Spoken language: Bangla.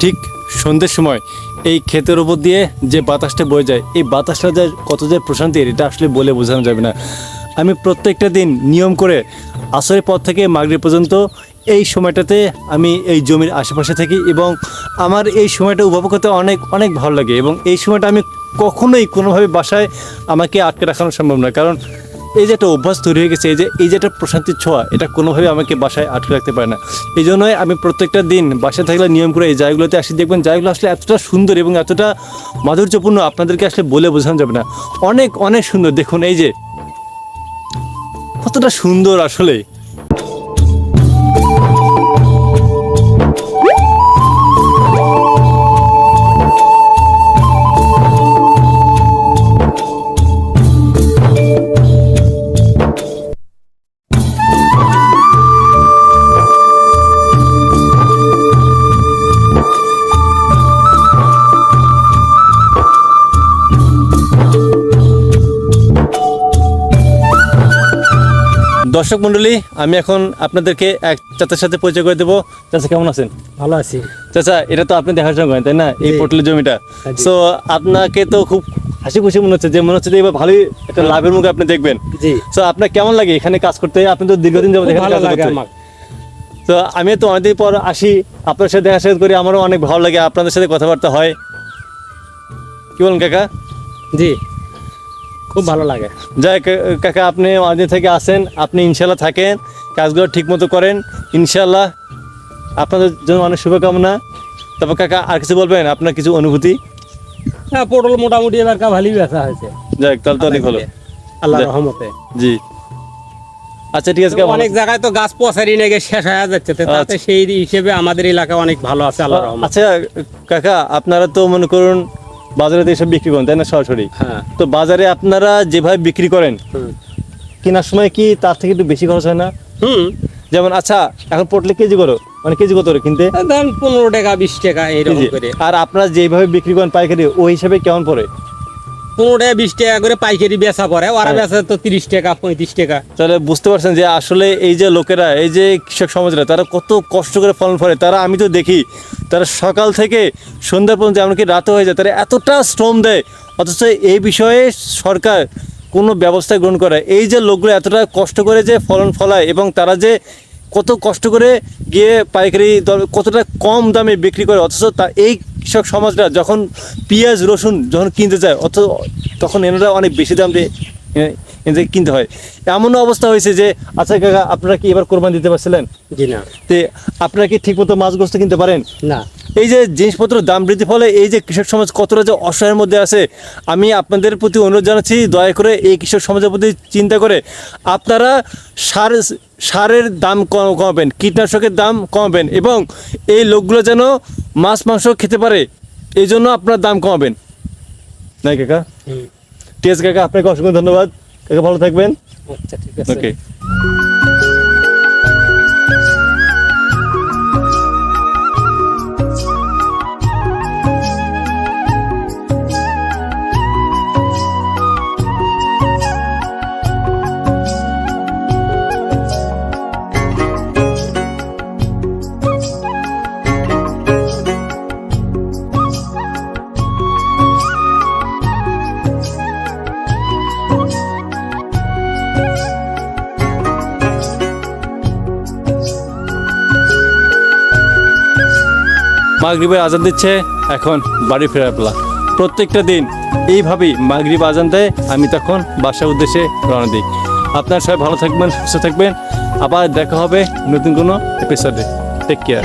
ঠিক সন্ধ্যের সময় এই ক্ষেতের ওপর দিয়ে যে বাতাসটা বয়ে যায়, এই বাতাসটা যে কত যে প্রশান্তির, এটা আসলে বলে বোঝানো যাবে না। আমি প্রত্যেকটা দিন নিয়ম করে আসরের পর থেকে মাগরিব পর্যন্ত এই সময়টাতে আমি এই জমির আশেপাশে থাকি এবং আমার এই সময়টা উপভোগ করতে অনেক অনেক ভালো লাগে এবং এই সময়টা আমি কখনোই কোনোভাবে বাসায় আমাকে আটকে রাখানো সম্ভব নয়। কারণ এই যে একটা অভ্যাস তৈরি হয়ে গেছে, এই যে এই যে একটা প্রশান্তির ছোঁয়া, এটা কোনোভাবে আমাকে বাসায় আটকে রাখতে পারে না। এই জন্যই আমি প্রত্যেকটা দিন বাসায় থাকলে নিয়ম করে এই জায়গাগুলোতে আসি, দেখবেন জায়গাগুলো আসলে এতটা সুন্দর এবং এতটা মাধুর্যপূর্ণ, আপনাদেরকে আসলে বলে বোঝানো যাবে না। অনেক অনেক সুন্দর। দেখুন, এই যে, কতটা সুন্দর আসলে। দর্শক মণ্ডলী আমি এখন আপনাদেরকে এক চাচার সাথে পরিচয় করে দেবো। চাচা কেমন আছেন? ভালো আছি। চাচা এটা তো আপনি দেখার সময় তাই না? এই জি। পোর্টালের জমিটা। হ্যাঁ। সো আপনাকে তো খুব হাসি খুশি মনে হচ্ছে যে মনে হচ্ছে যে এবার ভালোই একটা লাভের মুখে আপনি দেখবেন। জি। সো আপনার কেমন লাগে এখানে কাজ করতে? আপনি তো দীর্ঘদিন খুব এখানে কাজ করতে তো আমি তো অনেকদিন পর আসি। আপনার সাথে দেখা সাক্ষাৎ করি আমারও অনেক ভালো লাগে আপনাদের সাথে কথাবার্তা হয়। কি বলেন কাকা? জি। খুব ভালো লাগে। যাই কাকা আপনি অনেকদিন থেকে আসেন আপনি ইনশাল্লাহ থাকেন কাজগুলো ঠিক মতো করেন ইনশাল্লাহ আপনাদের জন্য অনেক শুভকামনা। তারপর কাকা আর কিছু বলবেন আপনার কিছু অনুভূতি? হ্যাঁ পটল মোটামুটি এবার ভালোই ব্যথা হয়েছে। যাক তাহলে তো অনেক ভালো। আল্লাহ রহমতে। জি। আচ্ছা ঠিক আছে অনেক জায়গায় তো গাছ পচারি নেগে শেষ হয়ে যাচ্ছে তাতে আচ্ছা। সেই হিসেবে আমাদের এলাকা অনেক ভালো আছে আল্লাহ রহমত। আচ্ছা কাকা আপনারা তো মনে করুন বাজারে তো এসব বিক্রি করেন তাই না সরাসরি? হ্যাঁ। তো বাজারে আপনারা যেভাবে বিক্রি করেন কেনার সময় কি তার থেকে একটু বেশি খরচ হয় না? হুম। যেমন আচ্ছা এখন পটলে কেজি করো মানে কেজি কত কিনতে? পনেরো টাকা বিশ টাকা এরকম করে। আর আপনারা যেভাবে বিক্রি করেন পাইকারি ওই হিসাবে কেমন পড়ে? পনেরো টাকা বিশ টাকা করে পাইকারি বেচা পড়ে ওরা হ্যাঁ। বেচা তো তিরিশ টাকা পঁয়ত্রিশ টাকা। তাহলে বুঝতে পারছেন যে আসলে এই যে লোকেরা এই যে কৃষক সমাজরা তারা কত কষ্ট করে ফলন ফলে। তারা আমি তো দেখি তারা সকাল থেকে সন্ধ্যা পর্যন্ত এমনকি রাতে হয়ে যায় তারা এতটা শ্রম দেয়। অথচ এই বিষয়ে সরকার কোনো ব্যবস্থা গ্রহণ করে। এই যে লোকগুলো এতটা কষ্ট করে যে ফলন ফলায় এবং তারা যে কত কষ্ট করে গিয়ে পাইকারি দর কতটা কম দামে বিক্রি করে অথচ তা এই কৃষক সমাজরা যখন পেঁয়াজ রসুন যখন কিনতে যায় অথচ তখন এনারা অনেক বেশি দাম দিয়ে এদের কিনতে হয়। এমন অবস্থা হয়েছে যে আচ্ছা কাকা আপনারা কি এবার কোরবান দিতে পারছিলেন? জি না। তে আপনারা কি ঠিকমতো মাছ গোস্ত কিনতে পারেন? না। এই যে জিনিসপত্র দাম বৃদ্ধি ফলে এই যে কৃষক সমাজ কতটা যে অসহায়ের মধ্যে আছে আমি আপনাদের প্রতি অনুরোধ জানাচ্ছি দয়া করে এই কৃষক সমাজের প্রতি চিন্তা করে আপনারা সার সারের দাম কম- কমাবেন কীটনাশকের দাম কমাবেন এবং এই লোকগুলো যেন মাছ মাংস খেতে পারে এই জন্য আপনার দাম কমাবেন। নাই কাকা। ঠিক আছে কাকা আপনাকে অসংখ্য ধন্যবাদ। কাকা ভালো থাকবেন। আচ্ছা ঠিক আছে। ওকে মাগরিবের আজান দিচ্ছে, এখন বাড়ি ফেরার প্লা। প্রত্যেকটা দিন এইভাবেই মাগরিব আজান দেয়, আমি তখন বাসার উদ্দেশ্যে রওনা দিই। আপনার সবাই ভালো থাকবেন, সুস্থ থাকবেন। আবার দেখা হবে নতুন কোনো এপিসোডে টেক কেয়ার